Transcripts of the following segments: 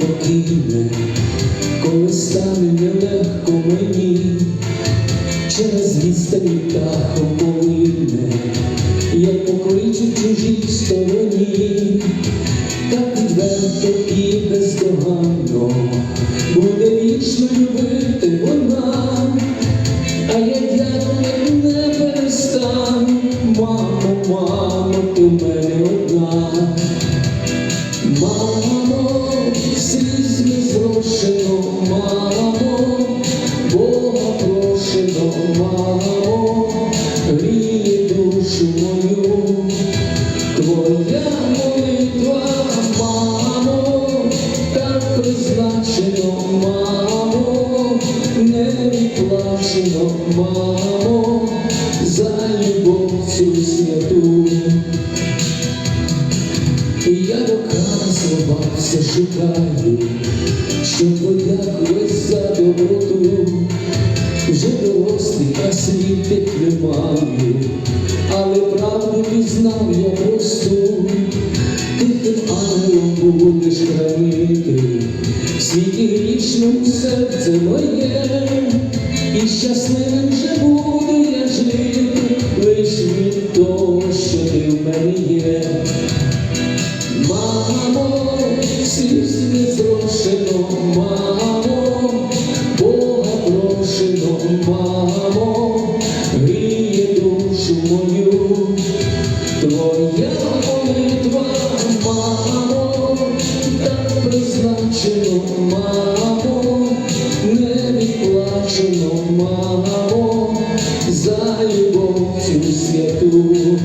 покине, коли стане нелегко мені, через відстані птахом полине, як покличу чужій стороні, так відверто і бездоганно. Буде вічно любити вона, а я дякую мамо, за любов цю святу. Я роками слова все шукаю, щоб подякувати за доброту. Вже дорослий, а слів тих не маю, але правду пізнав я просту. Тихим ангелом будеш хранити, світі грішному серце моє, щасливим же цю святу.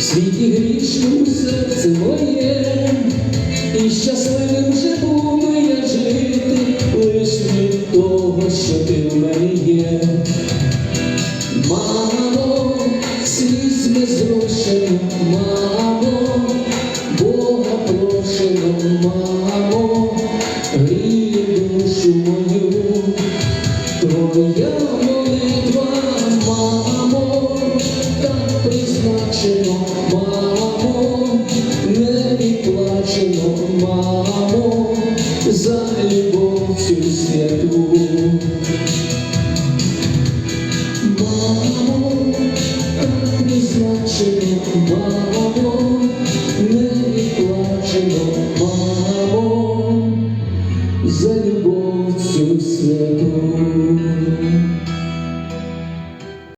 Світі грішному серце моє, і щасливим же буду що ти в мене є. Мамо, слізьми зрошено, мамо, Бога прошено, мамо, гріє душу мою. Твоя молитва, мамо, так призначено, мамо, не відплачено, мамо, за любов цю святу. За любов цю святу.